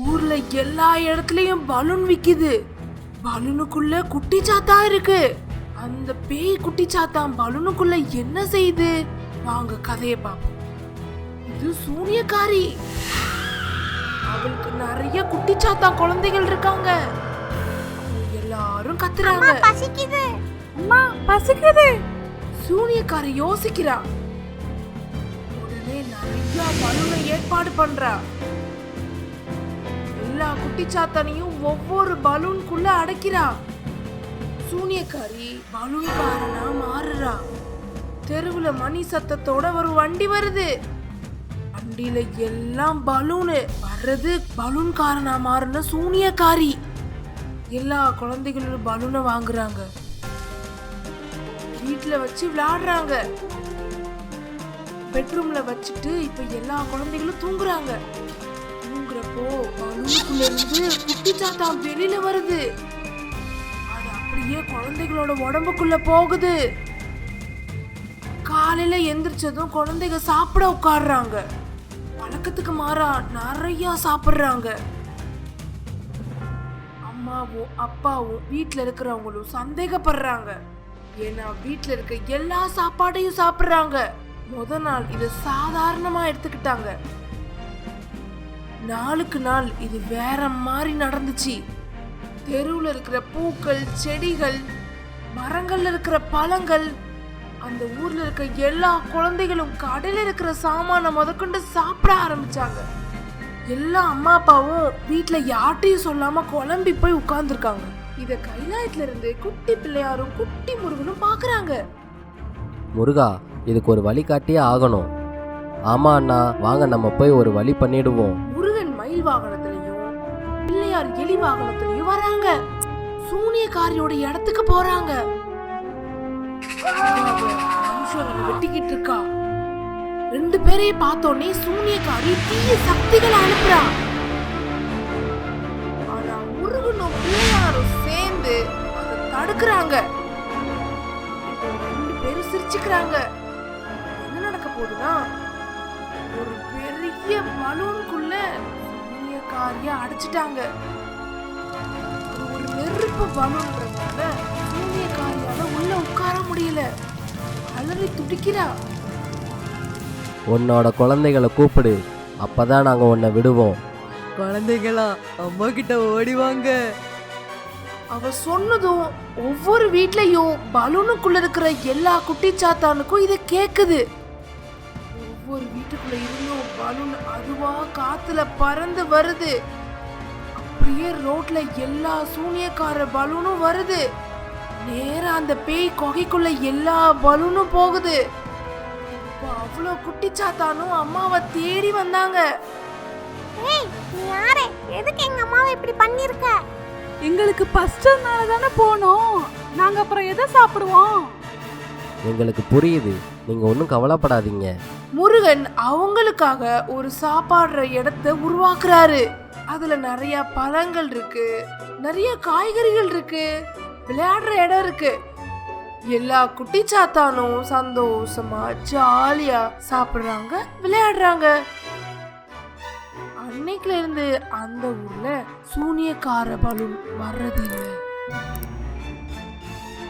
ஊர்ல எல்லா இடத்துலயும் பலூன் விக்குது. பலூனுக்குள்ள குட்டி சாத்தா இருக்கு. அந்த பேய் குட்டி சாத்தான் பலூனுக்குள்ள என்ன செய்யுது வாங்க கதையை பார்ப்போம். இது சூனியக்காரி. அவளுக்கு நிறைய குட்டி சாத்தா குழந்தைகள் இருக்காங்க. எல்லாரும் கத்துறாங்க. பசிக்குது. அம்மா பசிக்குது. சூனியக்காரி யோசிக்கிறா. உடனே நிறைய பலூனை ஏற்பாடு பண்றா. எல்லா குட்டிச்சாத்தானையும் ஒவ்வொரு பலூனுக்குள்ள அடைக்கிறா சூனியக்காரி பலூன்காரனா மாறுறா. தெருவுல மணி சத்தத்தோட ஒரு வண்டி வருது. வண்டியில எல்லாம் பலூனு. வர்றது பலூன்காரனா மாறின சூனியக்காரி. எல்லா குழந்தைகளும் பலூனை வாங்குறாங்க. வீட்டில் வச்சு விளையாடுறாங்க. பெட்ரூம்ல வச்சுட்டு இப்ப எல்லா குழந்தைகளும் தூங்குறாங்க. தூங்குறப்போ பலூனுக்குள்ள இருந்து குட்டி சாத்தா வெளியில வருது. அது அப்படியே குழந்தைகளோட உடம்புக்குள்ள போகுது. காலையில எந்திரிச்சதும் குழந்தைங்க சாப்பிட உட்காடுறாங்க வழக்கத்துக்கு மாறா நிறைய சாப்பிடுறாங்க. அம்மாவும் அப்பாவும் வீட்டில் இருக்கிறவங்களும் சந்தேகப்படுறாங்க. ஏன்னா வீட்டில் இருக்க எல்லா சாப்பாடையும் சாப்பிடுறாங்க. முத நாள் இதை சாதாரணமா எடுத்துக்கிட்டாங்க. நாளுக்கு நாள் இது வேற மாதிரி நடந்துச்சு. தெருவில் இருக்கிற பூக்கள் செடிகள் மரங்கள்ல இருக்கிற பழங்கள் அந்த ஊர்ல இருக்க எல்லா குழந்தைகளும் கடையில இருக்கிற சாமானை முதற்கொண்டு சாப்பிட ஆரம்பிச்சாங்க. எல்லா அம்மா அப்பாவும் வீட்டுல யார்ட்டையும் சொல்லாம குழம்பி போய் உட்கார்ந்துருக்காங்க. இத கைலாயத்துல இருந்து குட்டி பிள்ளையாரும் குட்டி முருகனும் பாக்குறாங்க. முருகா இதுக்கு ஒரு வழி காட்டியே ஆகணும். ஆமா அண்ணா வாங்க நம்ம போய் ஒரு வழி பண்ணிடுவோம். மயில் வாகனத்திலையும் பிள்ளையார் எலி வாகனத்திலையும் வராங்க. சூனியக்காரியோட இடத்துக்கு போறாங்க. வெட்டிக்கிட்டு இருக்கா. ரெண்டு பேரையும் பார்த்தோன்னே சூனியக்காரி தீய சக்திகளை அனுப்புறா. ஆனா முருகனும் பிள்ளையாரும் சேர்ந்து அதை தடுக்கிறாங்க. ரெண்டு பேரும் சிரிச்சுக்கிறாங்க. என்ன நடக்க போகுதுன்னா ஒரு பெரிய பலூனுக்குள்ள சூனியக்காரிய அடைச்சிட்டாங்க. அது ஒரு நெருப்பு பலூன்றதுனால சூனியக்காரியால உள்ள உட்கார முடியல. அலறி துடிக்கிறா. உன்னோட குழந்தைகளை கூப்பிடு. அப்பதான் நாங்க உன்னை விடுவோம். குழந்தைகளா அம்மா கிட்ட ஓடி வாங்க. அவ சொன்னதும் ஒவ்வொரு வீட்லயும் பலூனுக்குள்ள இருக்கிற எல்லா குட்டிச்சாத்தானுக்கும் இது கேக்குது. ஒவ்வொரு வீட்டுக்குள்ள இருந்தும் பலூன் அதுவா காத்துல பறந்து வருது. அப்படியே ரோட்ல எல்லா சூனியக்கார பலூனும் வருது. நேரா அந்த பேய் குகைக்குள்ள எல்லா பலூனும் போகுது. இப்போ அவ்வளோ குட்டிச்சாத்தானும் அம்மாவை தேடி வந்தாங்க. ஏய் நீ யாரு? எதுக்கு எங்க அம்மாவை இப்படி பண்ணிருக்க? எங்களுக்கு பஸ்டர்னால தானே போனோம். நாங்க அப்புறம் எதை சாப்பிடுவோம்? எங்களுக்கு புரியுது. நீங்க ஒன்றும் கவலைப்படாதீங்க. முருகன் அவங்களுக்காக ஒரு சாப்பாடுற இடத்த உருவாக்குறாரு. அதுல நிறைய பழங்கள் இருக்கு. நிறைய காய்கறிகள் இருக்கு. விளையாடுற இடம் இருக்கு. எல்லா குட்டி சாத்தானும் சந்தோஷமா ஜாலியா சாப்பிடுறாங்க விளையாடுறாங்க. அன்னைக்குல இருந்து அந்த ஊர்ல சூனியக்கார பலூன் வர்றதில்லை.